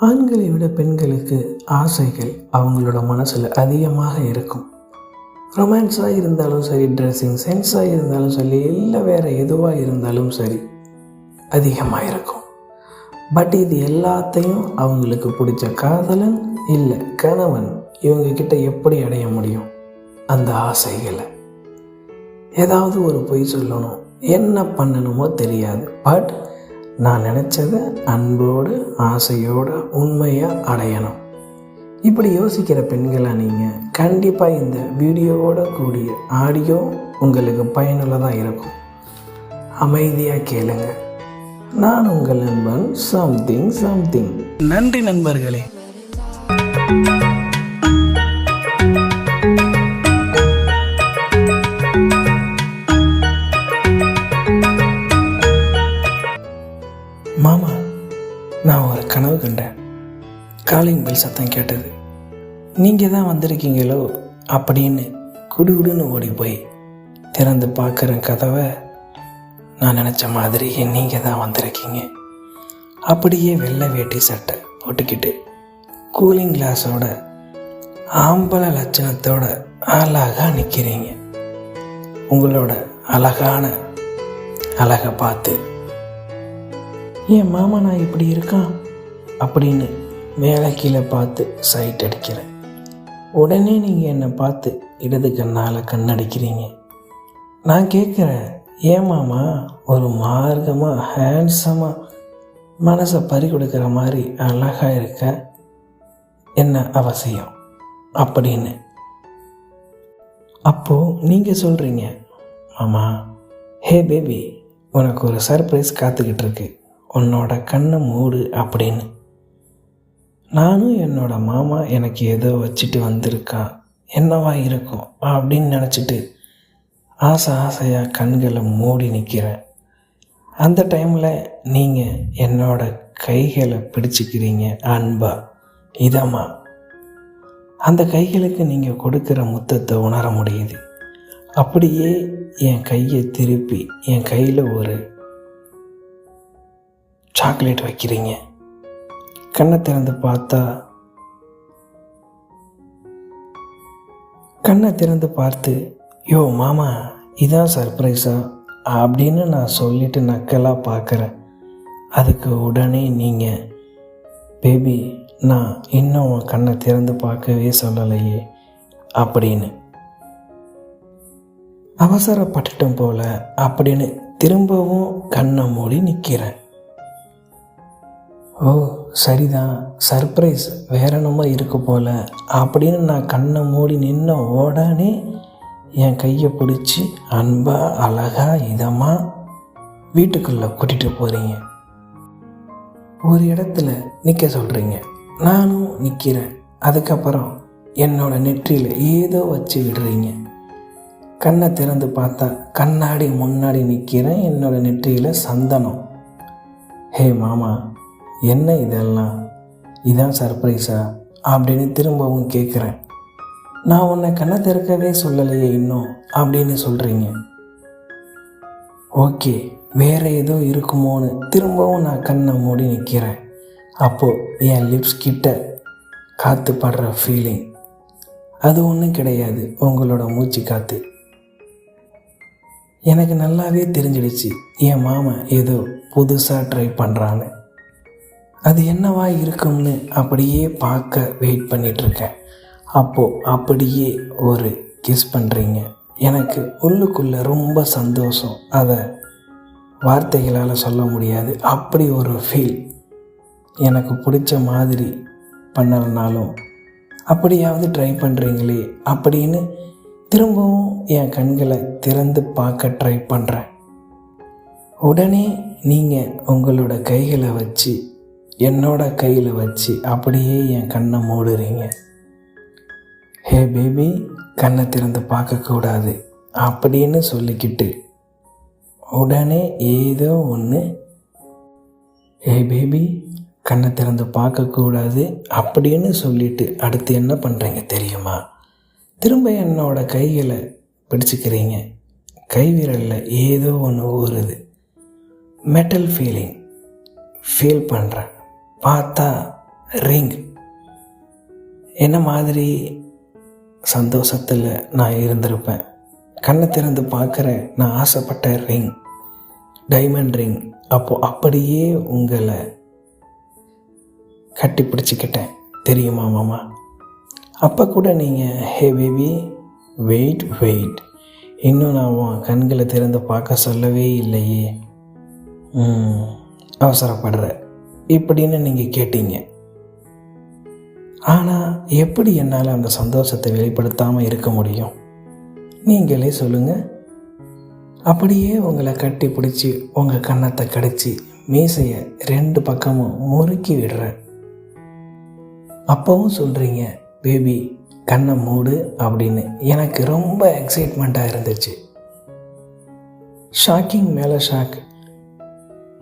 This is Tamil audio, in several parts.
ஆண்களை விட பெண்களுக்கு ஆசைகள் அவங்களோட மனசில் அதிகமாக இருக்கும். ரொமான்ஸாக இருந்தாலும் சரி ட்ரெஸ்ஸிங் சென்ஸாக இருந்தாலும் சரி இல்லை வேறு எதுவாக இருந்தாலும் சரி அதிகமாக இருக்கும். பட் இது எல்லாத்தையும் அவங்களுக்கு பிடிச்ச காதலன் இல்லை கணவன் இவங்க கிட்ட எப்படி அடைய முடியும்? அந்த ஆசைகளை. ஏதாவது ஒரு பொய் சொல்லணும். என்ன பண்ணணுமோ தெரியாது. பட் நான் நினச்சதை அன்போடு ஆசையோடு உண்மையாக அடையணும். இப்படி யோசிக்கிற பெண்களாக நீங்கள் கண்டிப்பாக இந்த வீடியோவோட கூடிய ஆடியோ உங்களுக்கு பயனுள்ளதாக இருக்கும். அமைதியாக கேளுங்க. நான் உங்கள் நண்பன் சம்திங் சம்திங் நன்றி நண்பர்களே. மாமா நான் ஒரு கனவு கண்டேன். காலிங் பெல் சத்தம் கேட்டது. நீங்கள் தான் வந்திருக்கீங்களோ அப்படின்னு குடுகுடுன்னு ஓடி போய் திறந்து பார்க்குற கதவை நான் நினச்ச மாதிரி நீங்கள் தான் வந்திருக்கீங்க. அப்படியே வெள்ளை வேட்டி சட்டை போட்டுக்கிட்டு கூலிங் கிளாஸோட ஆம்பளை லட்சணத்தோட அழகாக நிற்கிறீங்க உங்களோட அழகான அழகை பார்த்து என் மாமா நான் இப்படி இருக்கான் அப்படின்னு மேலே கீழே பார்த்து சைட் அடிக்கிறேன். உடனே நீங்கள் என்னை பார்த்து இடது கண்ணால் கண்ணடிக்கிறீங்க. நான் கேட்குறேன் ஏன் மாமா ஒரு மார்க்கமாக ஹேண்ட்ஸமாக மனசை பறி கொடுக்குற மாதிரி அழகாக இருக்க? என்ன அவசியம்? அப்படின்னு. அப்போது நீங்கள் சொல்கிறீங்க மாமா ஹே பேபி உனக்கு ஒரு சர்ப்ரைஸ் காத்துக்கிட்டு இருக்கு. உன்னோட கண்ணை மூடு அப்படின்னு. நானும் என்னோட மாமா எனக்கு ஏதோ வச்சுட்டு வந்திருக்கான் என்னவா இருக்கும் அப்படின்னு நினச்சிட்டு ஆசை ஆசையாக கண்களை மூடி நிற்கிறேன் அந்த டைமில் நீங்கள் என்னோட கைகளை பிடிச்சிக்கிறீங்க அன்பா இதமா? அந்த கைகளுக்கு நீங்கள் கொடுக்குற முத்தத்தை உணர முடியுது. அப்படியே என் கையை திருப்பி என் கையில் ஒரு சாக்லேட் வைக்கிறீங்க. கண்ணை திறந்து பார்த்தா கண்ணை திறந்து பார்த்து யோ மாமா இதான் சர்ப்ரைஸா? அப்படின்னு நான் சொல்லிட்டு நக்கலாக பார்க்குறேன். அதுக்கு உடனே நீங்கள் பேபி நான் இன்னும் உன் கண்ணை திறந்து பார்க்கவே சொல்லலையே அப்படின்னு. அவசரப்பட்டுட்டும் போல அப்படின்னு திரும்பவும் கண்ணை மூடி நிற்கிறேன் ஓ சரிதான். சர்ப்ரைஸ் வேற என்னமோ இருக்கு போல. அப்படின்னு நான் கண்ணை மூடி நின்ன உடனே என் கையை பிடிச்சி அன்பா அழகா இதமாக வீட்டுக்குள்ளே கூட்டிகிட்டு போகிறீங்க ஒரு இடத்துல நிற்க சொல்கிறீங்க நானும் நிற்கிறேன் அதுக்கப்புறம் என்னோட நெற்றியில் ஏதோ வச்சு விடுறீங்க. கண்ணை திறந்து பார்த்தா கண்ணாடி முன்னாடி நிற்கிறேன் என்னோட நெற்றியில் சந்தனம். ஹே மாமா என்ன இதெல்லாம்? இதான் சர்ப்ரைஸா? அப்படின்னு திரும்பவும் கேட்குறேன் நான் உன்னை கண்ணை திறக்கவே சொல்லலையே இன்னும் அப்படின்னு சொல்கிறீங்க ஓகே வேறு ஏதோ இருக்குமோன்னு திரும்பவும் நான் கண்ணை மூடி நிற்கிறேன் அப்போது என் லிப்ஸ் கிட்ட காற்று படுற ஃபீலிங் அது ஒன்றும் கிடையாது உங்களோட மூச்சு காற்று எனக்கு நல்லாவே தெரிஞ்சிடுச்சு என் மாமன் ஏதோ புதுசாக ட்ரை பண்ணுறான்னு அது என்னவா இருக்கும்னு அப்படியே பார்க்க வெயிட் பண்ணிகிட்ருக்கேன் அப்போது அப்படியே ஒரு கிஸ் பண்ணுறீங்க எனக்கு உள்ளுக்குள்ளே ரொம்ப சந்தோஷம். அதை வார்த்தைகளால் சொல்ல முடியாது. அப்படி ஒரு ஃபீல் எனக்கு பிடிச்ச மாதிரி பண்ணலைனாலும் அப்படியாவது ட்ரை பண்ணுறீங்களே அப்படின்னு திரும்பவும் என் கண்களை திறந்து பார்க்க ட்ரை பண்ணுறேன் உடனே நீங்கள் உங்களோட கைகளை வச்சு என்னோட கையில் வச்சு அப்படியே என் கண்ணை மூடுறீங்க. ஹே பேபி கண்ணை திறந்து பார்க்கக்கூடாது அப்படின்னு சொல்லிக்கிட்டு உடனே ஏதோ ஒன்று ஏ பேபி கண்ணை திறந்து பார்க்கக்கூடாது அப்படின்னு சொல்லிட்டு அடுத்து என்ன பண்ணுறீங்க தெரியுமா? திரும்ப என்னோட கைகளை பிடிச்சிக்கிறீங்க. கை விரலில் ஏதோ ஒன்று ஊறுது. மெட்டல் ஃபீலிங் ஃபீல் பண்ணுறேன் பார்த்தா ரிங். என்ன மாதிரி சந்தோஷத்தில் நான் இருந்திருப்பேன். கண்ணை திறந்து பார்க்குற நான் ஆசைப்பட்ட ரிங் டைமண்ட் ரிங். அப்போது அப்படியே உங்களை கட்டி பிடிச்சிக்கிட்டேன். தெரியுமா மாமா? அப்போ கூட நீங்கள் ஹே பேபி வெயிட் வெயிட். இன்னும் நான் உன் கண்களை திறந்து பார்க்க சொல்லவே இல்லையே. அவசரப்படுறேன் அவசரப்படுற. இப்படின்னு நீங்கள் கேட்டீங்க. ஆனால் எப்படி என்னால் அந்த சந்தோஷத்தை வெளிப்படுத்தாமல் இருக்க முடியும்? நீங்களே சொல்லுங்கள் அப்படியே உங்களை கட்டி பிடிச்சி உங்கள் கன்னத்தை கடிச்சு மீசையை ரெண்டு பக்கமும் முறுக்கி விடுறேன். அப்பவும் சொல்கிறீங்க பேபி கண்ணை மூடு அப்படின்னு. எனக்கு ரொம்ப எக்ஸைட்மெண்ட்டாக இருந்துச்சு. ஷாக்கிங் மேலே ஷாக்.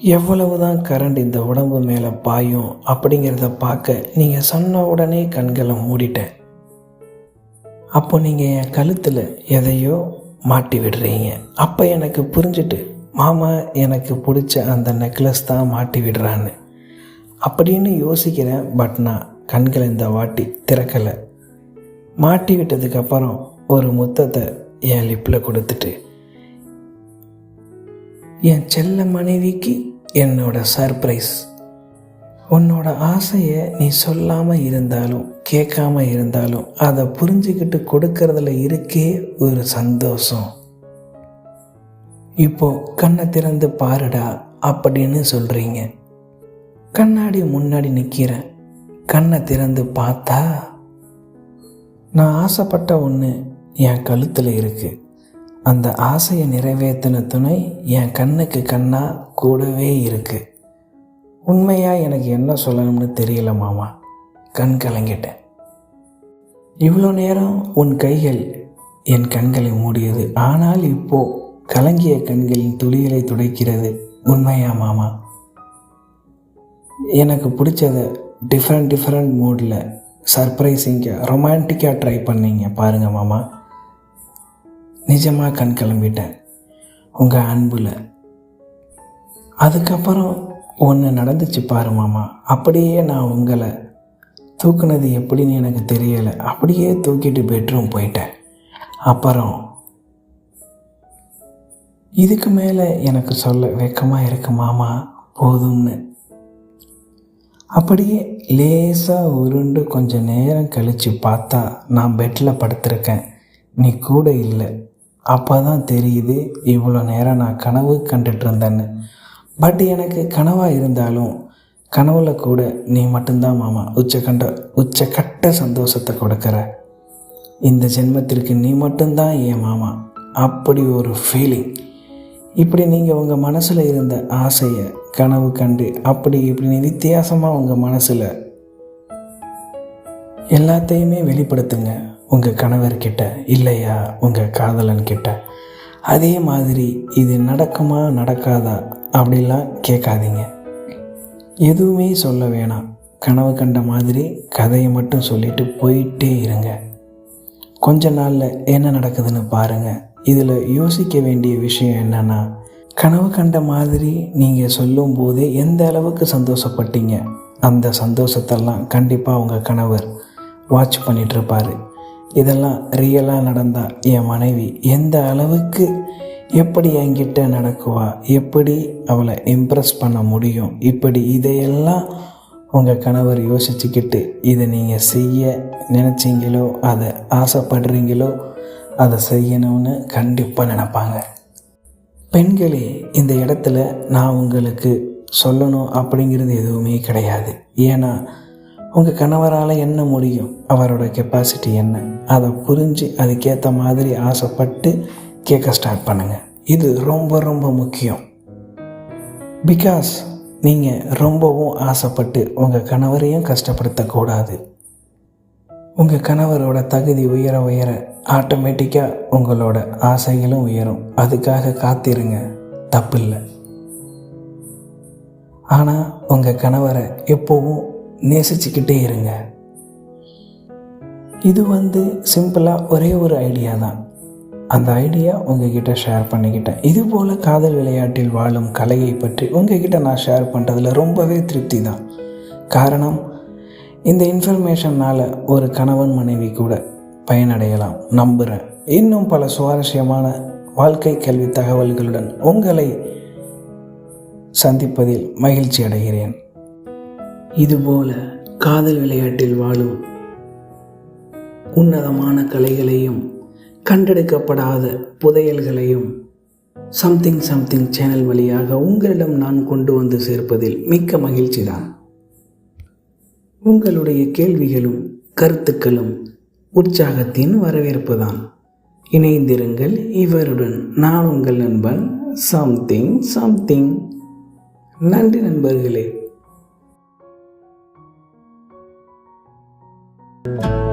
எவ்வளவு தான் கரண்ட் இந்த உடம்பு மேலே பாயும் அப்படிங்கிறத பார்க்க நீங்கள் சொன்ன உடனே கண்களை மூடிட்டேன் அப்போ நீங்கள் என் கழுத்தில் எதையோ மாட்டி விடுறீங்க. அப்போ எனக்கு புரிஞ்சுட்டு மாமா எனக்கு பிடிச்ச அந்த நெக்லஸ் தான் மாட்டி விடுறான்னு. அப்படின்னு யோசிக்கிறேன் பட் நான் கண்களை இந்த வாட்டி திறக்கலை. மாட்டி விட்டதுக்கப்புறம் ஒரு முத்தத்தை என் லிப்பில் கொடுத்துட்டு என் செல்ல மனைவிக்கு என்னோட சர்ப்ரைஸ் உன்னோட ஆசையை நீ சொல்லாமல் இருந்தாலும் கேட்காம இருந்தாலும் அதை புரிஞ்சுக்கிட்டு கொடுக்கறதுல இருக்கே ஒரு சந்தோஷம். இப்போ கண்ணை திறந்து பாருடா அப்படின்னு சொல்கிறீங்க கண்ணாடி முன்னாடி நிற்கிறேன் கண்ணை திறந்து பார்த்தா நான் ஆசைப்பட்ட ஒன்று என் கழுத்தில் இருக்குது அந்த ஆசையை நிறைவேற்றின துணை என் கண்ணுக்கு கண்ணாக கூடவே இருக்கு. உண்மையாக எனக்கு என்ன சொல்லணும்னு தெரியல மாமா. கண் கலங்கிட்டேன். இவ்வளோ நேரம் உன் கைகள் என் கண்களை மூடியது. ஆனால் இப்போ கலங்கிய கண்களின் துளிகளை துடைக்கிறது உண்மையா மாமா? எனக்கு பிடிச்சத டிஃப்ரெண்ட் டிஃப்ரெண்ட் மூடில் சர்ப்ரைசிங்காக ரொமான்டிக்காக ட்ரை பண்ணீங்க பாருங்கள் மாமா. நிஜமாக கண் கிளம்பிட்டேன். உங்கள் அன்பில். அதுக்கப்புறம் ஒன்று நடந்துச்சு பாரு மாமா. அப்படியே நான் உங்களை தூக்குனது எப்படின்னு எனக்கு தெரியலை. அப்படியே தூக்கிட்டு பெட்ரூம் போயிட்டேன். அப்புறம் இதுக்கு மேலே எனக்கு சொல்ல வெக்கமாக இருக்கு மாமா. போதும்னு. அப்படியே லேசாக உருண்டு கொஞ்சம் நேரம் கழித்து பார்த்தா நான் பெட்டில் படுத்திருக்கேன். நீ கூட இல்லை. அப்போ தான் தெரியுது இவ்வளோ நேரம் நான் கனவு கண்டுட்டு இருந்தேன்னு பட் எனக்கு கனவாக இருந்தாலும் கனவுல கூட நீ மட்டும்தான் மாமா. உச்சக்கண்ட உச்சக்கட்ட சந்தோஷத்தை கொடுக்குற. இந்த ஜென்மத்திற்கு நீ மட்டும்தான் என் மாமா. அப்படி ஒரு ஃபீலிங் இப்படி நீங்கள் உங்கள் மனசில் இருந்த ஆசையை கனவு கண்டு அப்படி இப்படி வித்தியாசமாக உங்கள் மனசில் எல்லாத்தையுமே வெளிப்படுத்துங்க. உங்கள் கணவர்கிட்ட இல்லையா? உங்கள் காதலன்கிட்ட. அதே மாதிரி இது நடக்குமா நடக்காதா? அப்படிலாம் கேட்காதீங்க. எதுவுமே சொல்ல வேணாம். கனவு கண்ட மாதிரி கதையை மட்டும் சொல்லிட்டு போயிட்டே இருங்க. கொஞ்ச நாளில் என்ன நடக்குதுன்னு பாருங்கள் இதில் யோசிக்க வேண்டிய விஷயம் என்னென்னா கனவு கண்ட மாதிரி நீங்கள் சொல்லும் போதே எந்த அளவுக்கு சந்தோஷப்பட்டீங்க? அந்த சந்தோஷத்தெல்லாம் கண்டிப்பாக உங்கள் கணவர் வாட்ச் பண்ணிகிட்ருப்பார் இதெல்லாம் ரியலாக நடந்தால் என் மனைவி எந்த அளவுக்கு எப்படி என்கிட்ட நடக்குவா எப்படி அவளை இம்ப்ரெஸ் பண்ண முடியும் இப்படி இதையெல்லாம் உங்கள் கணவர் யோசிச்சுக்கிட்டு இதை நீங்கள் செய்ய நினச்சிங்களோ அதை ஆசைப்படுறீங்களோ அதை செய்யணும்னு கண்டிப்பாக நினப்பாங்க. பெண்களே இந்த இடத்துல நான் உங்களுக்கு சொல்லணும் அப்படிங்கிறது எதுவுமே கிடையாது. ஏன்னா உங்கள் கணவரால் என்ன முடியும்? அவரோட கெப்பாசிட்டி என்ன? அதை புரிஞ்சு அதுக்கேற்ற மாதிரி ஆசைப்பட்டு கேட்க ஸ்டார்ட் பண்ணுங்கள் இது ரொம்ப ரொம்ப முக்கியம். பிகாஸ் நீங்கள் ரொம்பவும் ஆசைப்பட்டு உங்கள் கணவரையும் கஷ்டப்படுத்தக்கூடாது உங்கள் கணவரோட தகுதி உயர உயர ஆட்டோமேட்டிக்காக உங்களோட ஆசைகளும் உயரும். அதுக்காக காத்திருங்க. தப்பில்லை. ஆனால் உங்கள் கணவரை எப்போவும் நேசிச்சுக்கிட்டே இருங்க. இது வந்து சிம்பிளாக ஒரே ஒரு ஐடியா தான். அந்த ஐடியா உங்ககிட்ட ஷேர் பண்ணிக்கிட்டேன். இது போல் காதல் விளையாட்டில் வாழும் கலையை பற்றி உங்ககிட்ட நான் ஷேர் பண்ணுறதுல ரொம்பவே திருப்தி தான். காரணம் இந்த இன்ஃபர்மேஷனால் ஒரு கணவன் மனைவி கூட பயனடையலாம். நம்புகிறேன் இன்னும் பல சுவாரஸ்யமான வாழ்க்கை கல்வி தகவல்களுடன் உங்களை சந்திப்பதில் மகிழ்ச்சி அடைகிறேன். இதுபோல காதல் விளையாட்டில் வாழும் உன்னதமான கலைகளையும் கண்டெடுக்கப்படாத புதையல்களையும் சம்திங் சம்திங் சேனல் வழியாக உங்களிடம் நான் கொண்டு வந்து சேர்ப்பதில் மிக்க மகிழ்ச்சி தான் உங்களுடைய கேள்விகளும் கருத்துக்களும் உற்சாகத்தின் வரவேற்பு தான் இணைந்திருங்கள் இவருடன் நான் உங்கள் நண்பன் சம்திங் சம்திங் நன்றி நண்பர்களே. Thank you.